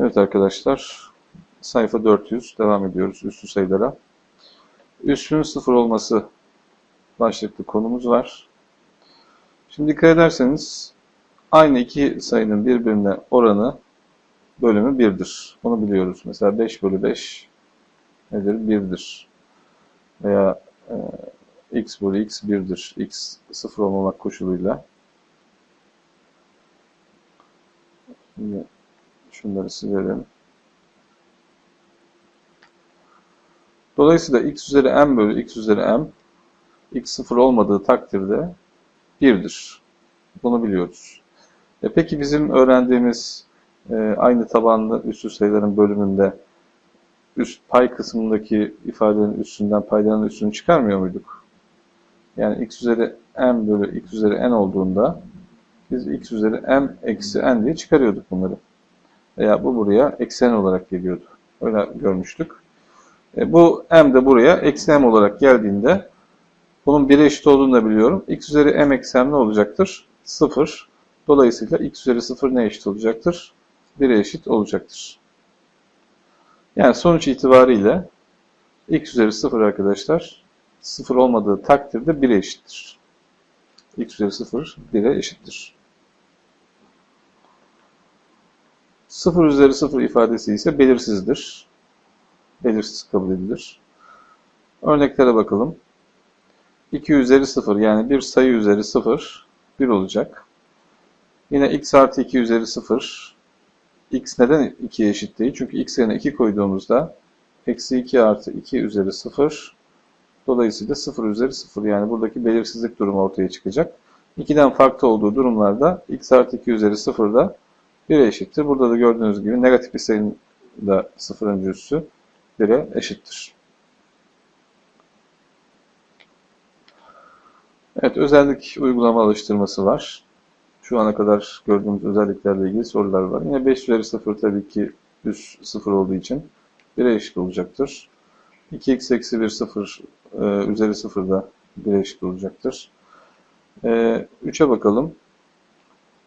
Evet arkadaşlar, sayfa 400 devam ediyoruz üstü sayılara. Üssün sıfır olması başlıklı konumuz var. Şimdi dikkat ederseniz aynı iki sayının birbirine oranı bölümü 1'dir. Onu biliyoruz. Mesela 5 bölü 5 nedir? 1'dir. Veya e, x bölü x 1'dir. x sıfır olmamak koşuluyla. Şimdi şunları silelim. Dolayısıyla x üzeri m bölü x üzeri m x sıfır olmadığı takdirde 1'dir. Bunu biliyoruz. E peki bizim öğrendiğimiz e, aynı tabanlı üstü sayıların bölümünde üst pay kısmındaki ifadelerin üstünden paydanın üstünü çıkarmıyor muyduk? Yani x üzeri m bölü x üzeri n olduğunda biz x üzeri m eksi n diye çıkarıyorduk bunları. Veya bu buraya eksi n olarak geliyordu. Öyle görmüştük. E, bu m de buraya eksi m olarak geldiğinde bunun 1'e eşit olduğunu da biliyorum. x üzeri m eksi m ne olacaktır? 0. Dolayısıyla x üzeri 0 ne eşit olacaktır? 1'e eşit olacaktır. Yani sonuç itibariyle x üzeri 0 arkadaşlar 0 olmadığı takdirde 1'e eşittir. x üzeri 0 1'e eşittir. 0 üzeri 0 ifadesi ise belirsizdir. Belirsiz kabul edilir. Örneklere bakalım. 2 üzeri 0 yani bir sayı üzeri 0 1 olacak. Yine x artı 2 üzeri 0 x neden 2'ye eşit değil? Çünkü x yerine 2 koyduğumuzda eksi 2 artı 2 üzeri 0 dolayısıyla 0 üzeri 0 yani buradaki belirsizlik durumu ortaya çıkacak. 2'den farklı olduğu durumlarda x artı 2 üzeri 0 da 1'e eşittir. Burada da gördüğünüz gibi negatif bir sayının da sıfırıncı üssü 1'e eşittir. Evet, özellik uygulama alıştırması var. Şu ana kadar gördüğümüz özelliklerle ilgili sorular var. Yine 5 üzeri 0 tabii ki üs 0 olduğu için 1'e eşit olacaktır. 2x eksi 1 0 e, üzeri 0 da 1'e eşit olacaktır. E, 3'e bakalım.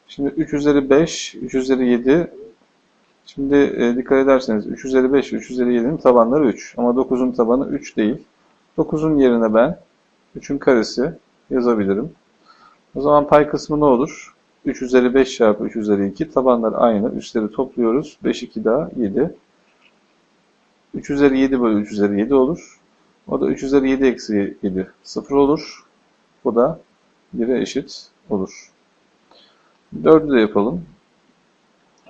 Şimdi 3 üzeri 5, 3 üzeri 7. Şimdi e, dikkat ederseniz 3 üzeri 5 3 üzeri 7'nin tabanları 3. Ama 9'un tabanı 3 değil. 9'un yerine ben 3'ün karesi yazabilirim. O zaman pay kısmı ne olur? 3 üzeri 5 çarpı 3 üzeri 2. Tabanlar aynı. Üstleri topluyoruz. 5, 2 daha 7. 3 üzeri 7 bölü 3 üzeri 7 olur. O da 3 üzeri 7 eksi 7 0 olur. Bu da 1'e eşit olur. 4'ü de yapalım.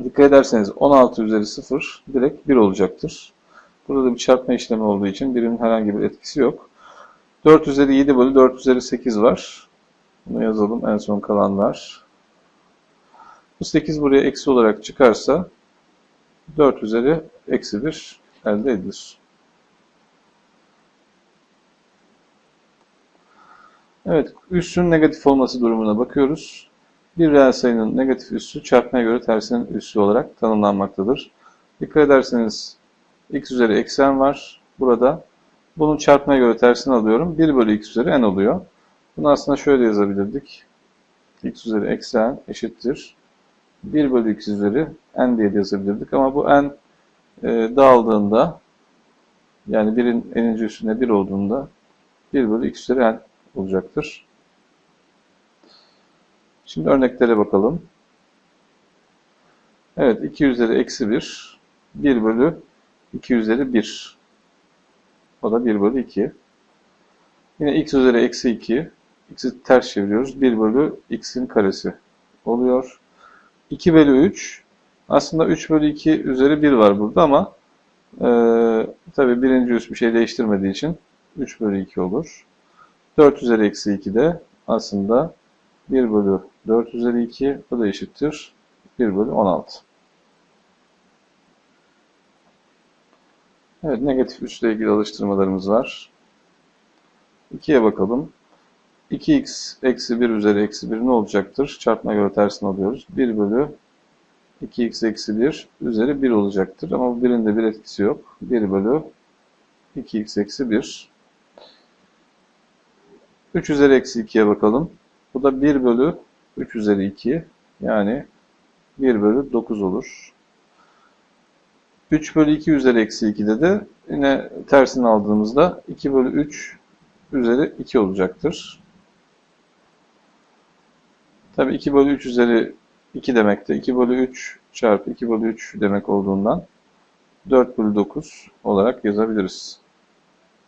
Dikkat ederseniz 16 üzeri 0 direkt 1 olacaktır. Burada da bir çarpma işlemi olduğu için birinin herhangi bir etkisi yok. 4 üzeri 7 bölü 4 üzeri 8 var. Bunu yazalım en son kalanlar. Bu 8 buraya eksi olarak çıkarsa 4 üzeri eksi 1 elde edilir. Evet, üssün negatif olması durumuna bakıyoruz. Bir reel sayının negatif üssü çarpmaya göre tersinin üssü olarak tanımlanmaktadır. Dikkat ederseniz x üzeri eksi n var burada. Bunun çarpmaya göre tersini alıyorum. 1 bölü x üzeri n oluyor. Bunu aslında şöyle yazabilirdik. x üzeri eksi n eşittir. 1 bölü x üzeri n diye de yazabilirdik. Ama bu n e, dağıldığında yani 1'in n'inci üstüne 1 olduğunda 1 bölü x üzeri n olacaktır. Şimdi örneklere bakalım. Evet 2 üzeri eksi 1 1 bölü 2 üzeri 1 o da 1 bölü 2. Yine x üzeri eksi 2 x'i ters çeviriyoruz. 1 bölü x'in karesi oluyor. 2 bölü 3 aslında 3 bölü 2 üzeri 1 var burada ama e, tabi birinci üst bir şey değiştirmediği için 3 bölü 2 olur. 4 üzeri eksi 2 de aslında 1 bölü 4 üzeri 2 bu da eşittir 1 bölü 16. Evet negatif üstle ilgili alıştırmalarımız var. 2'ye bakalım. 2x eksi 1 üzeri eksi 1 ne olacaktır? Çarpma göre tersini alıyoruz. 1 bölü 2x eksi 1 üzeri 1 olacaktır. Ama bu birin de bir etkisi yok. 1 bölü 2x eksi 1. 3 üzeri eksi 2'ye bakalım. Bu da 1 bölü 3 üzeri 2. Yani 1 bölü 9 olur. 3 bölü 2 üzeri eksi 2'de de yine tersini aldığımızda 2 bölü 3 üzeri 2 olacaktır. Tabii 2 bölü 3 üzeri 2 demek de 2 bölü 3 çarpı 2 bölü 3 demek olduğundan 4 bölü 9 olarak yazabiliriz.